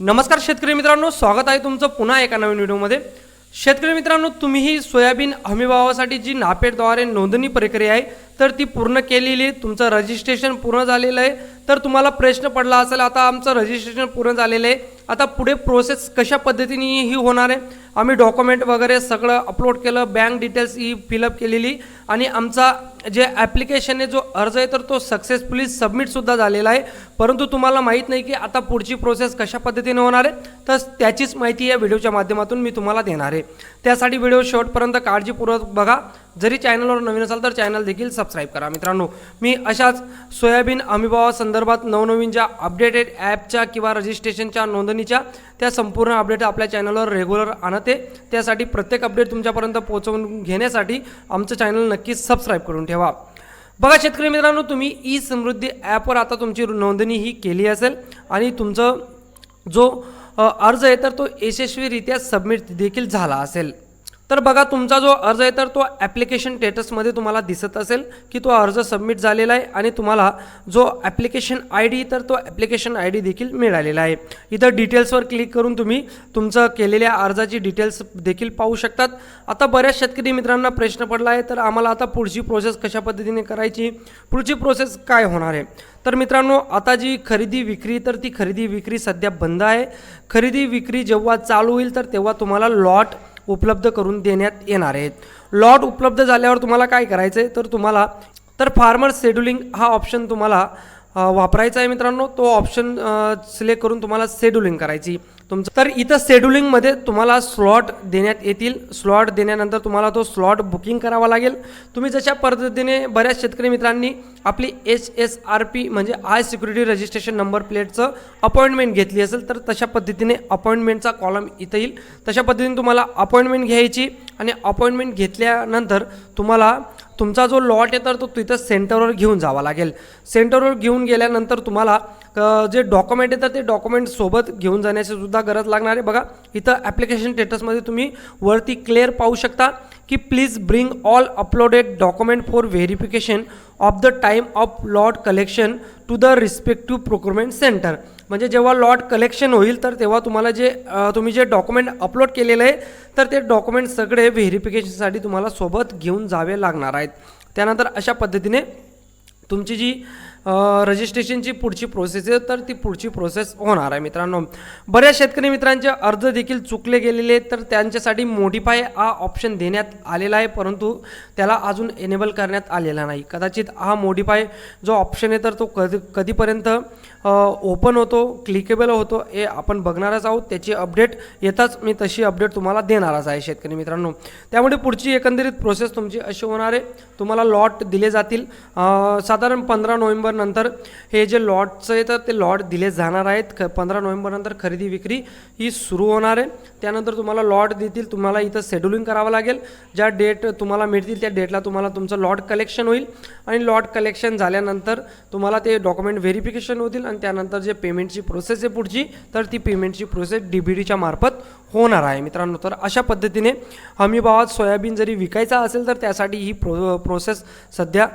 नमस्कार शेतकरी मित्रांनो स्वागत आहे तुमचं पुन्हा एका नवीन व्हिडिओमध्ये. शेतकरी मित्रांनो तुम्हीही सोयाबीन हमीभावासाठी जी नापेडद्वारे नोंदणी प्रक्रिया आहे तर ती पूर्ण केलेली आहे. तुमचं रजिस्ट्रेशन पूर्ण झालेलं आहे. तर तुम्हाला प्रश्न पडला असेल आता आमचं रजिस्ट्रेशन पूर्ण झालेलं आहे. आता पुढे प्रोसेस कशा पद्धतीने ही होणार आहे? आम्ही डॉक्युमेंट वगैरे सगळं अपलोड केलं बँक डिटेल्स ही फिलअप केलेली. आणि आमचा जे ॲप्लिकेशनने जो अर्ज आहे तर तो सक्सेसफुली सबमिटसुद्धा झालेला आहे. परंतु तुम्हाला माहीत नाही की आता पुढची प्रोसेस कशा पद्धतीने होणार आहे? तर त्याचीच माहिती या व्हिडिओच्या माध्यमातून मी तुम्हाला देणार आहे. त्यासाठी व्हिडिओ शेवटपर्यंत काळजीपूर्वक बघा. जरी चॅनलवर नवीन असाल तर चॅनल देखील सबस्क्राईब करा. मित्रांनो मी अशाच सोयाबीन संदर्भात नवनवीन ज्या अपडेटेड ॲपच्या किंवा रजिस्ट्रेशनच्या नोंदणीच्या त्या संपूर्ण अपडेट आपल्या चॅनलवर रेग्युलर आणते. त्यासाठी प्रत्येक अपडेट तुमच्यापर्यंत पोहोचवून घेण्यासाठी आमचं चॅनल नक्कीच सबस्क्राईब करून ठेवा. बघा शेतकरी मित्रांनो तुम्ही ई समृद्धी ॲपवर आता तुमची नोंदणी ही केली असेल आणि तुमचं जो अर्ज आहे तर तो यशस्वीरित्या सबमिट देखील झाला असेल. तर बघा तुमचा जो अर्ज आहे तर तो ॲप्लिकेशन स्टेटसमध्ये तुम्हाला दिसत असेल की तो अर्ज सबमिट झालेला आहे आणि तुम्हाला जो ॲप्लिकेशन आय डी तर तो ॲप्लिकेशन आय डी देखील मिळालेला आहे. इथं डिटेल्सवर क्लिक करून तुम्ही तुमचं केलेल्या अर्जाची डिटेल्स देखील पाहू शकतात. आता बऱ्याच शेतकरी मित्रांना प्रश्न पडला आहे तर आम्हाला आता पुढची प्रोसेस कशा पद्धतीने करायची पुढची प्रोसेस काय होणार आहे? तर मित्रांनो आता जी खरेदी विक्री तर ती खरेदी विक्री सध्या बंद आहे. खरेदी विक्री जेव्हा चालू होईल तर तेव्हा तुम्हाला लॉट उपलब्ध करून देण्यात येणार आहेत. लॉट उपलब्ध झाल्यावर तुम्हाला काय करायचं आहे तर तुम्हाला तर फार्मर शेड्युलिंग हा ऑप्शन तुम्हाला वापरायचा आहे मित्रांनो तो ऑप्शन सिलेक्ट करून तुम्हाला शेड्युलिंग करायची. तुमचं तर इथं शेड्युलिंगमध्ये तुम्हाला स्लॉट देण्यात येतील. स्लॉट देण्यानंतर तुम्हाला तो स्लॉट बुकिंग करावा लागेल. तुम्ही जशा पद्धतीने बऱ्याच शेतकरी मित्रांनी आपली एच एस आर पी म्हणजे आय सिक्युरिटी रजिस्ट्रेशन नंबर प्लेटचं अपॉइंटमेंट घेतली असेल तर तशा पद्धतीने अपॉइंटमेंटचा कॉलम इथं येईल. तशा पद्धतीने तुम्हाला अपॉइंटमेंट घ्यायची आणि अपॉइंटमेंट घेतल्यानंतर तुम्हाला तुमचा जो लॉट आहे तर तो तिथं सेंटरवर घेऊन जावा लागेल. सेंटरवर घेऊन गेल्यानंतर तुम्हाला जे डॉक्युमेंट आहे तर ते डॉक्युमेंट सोबत घेऊन जाण्याची सुद्धा गरज लागणार आहे. बघा इथं ॲप्लिकेशन स्टेटसमध्ये तुम्ही वरती क्लिअर पाहू शकता की please bring all uploaded document for verification of the time of lot collection to the respective procurement centre म्हणजे जेव्हा लॉट कलेक्शन होईल तर तेव्हा तुम्हाला जे तुम्ही जे डॉक्युमेंट अपलोड केलेलं आहे तर ते डॉक्युमेंट सगळे व्हेरिफिकेशनसाठी तुम्हाला सोबत घेऊन जावे लागणार आहेत. त्यानंतर अशा पद्धतीने तुमची जी रजिस्ट्रेशनची पुढची प्रोसेस आहे. तर ती पुढची प्रोसेस होणार आहे मित्रांनो. बऱ्याच शेतकरी मित्रांचे अर्ज देखील चुकले गेलेले आहेत. तर त्यांच्यासाठी मोडिफाय हा ऑप्शन देण्यात आलेला आहे. परंतु त्याला अजून एनेबल करण्यात आलेला नाही. कदाचित हा मोडिफाय जो ऑप्शन आहे तर तो कधी कधीपर्यंत ओपन होतो क्लिकेबल होतो हे आपण बघणारच आहोत. त्याची अपडेट येताच मी तशी अपडेट तुम्हाला देणारच आहे शेतकरी मित्रांनो. त्यामुळे पुढची एकंदरीत प्रोसेस तुमची अशी होणार आहे. तुम्हाला लॉट दिले जातील. साधारण पंधरा नोव्हेंबर नोव्हेंबरनंतर हे जे लॉटचं आहे तर ते लॉट दिले जाणार आहेत. ख पंधरा नोव्हेंबरनंतर खरेदी विक्री ही सुरू होणार आहे. त्यानंतर तुम्हाला लॉट देतील तुम्हाला इथं शेड्युलिंग करावं लागेल. ज्या डेट तुम्हाला मिळतील त्या डेटला तुम्हाला तुमचं लॉट कलेक्शन होईल. आणि लॉट कलेक्शन झाल्यानंतर तुम्हाला ते डॉक्युमेंट व्हेरिफिकेशन होतील आणि त्यानंतर जे पेमेंटची प्रोसेस आहे पुढची तर ती पेमेंटची प्रोसेस डी बी डीच्या मार्फत होणार आहे. मित्रांनो तर अशा पद्धतीने हमी भावात सोयाबीन जरी विकायचा असेल तर त्यासाठी ही प्रो प्रोसेस सध्या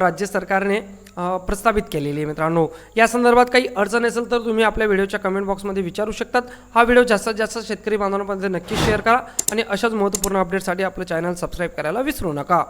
राज्य सरकारने प्रस्तावित केलेली आहे मित्रांनो. या संदर्भात काही अडचण असेल तर तुम्ही आपल्या व्हिडिओच्या कमेंट बॉक्समध्ये विचारू शकतात. हा व्हिडिओ जास्तीत जास्त शेतकरी बांधवांपर्यंत नक्की शेअर करा आणि अशाच महत्त्वपूर्ण अपडेटसाठी आपलं चॅनल सबस्क्राईब करायला विसरू नका.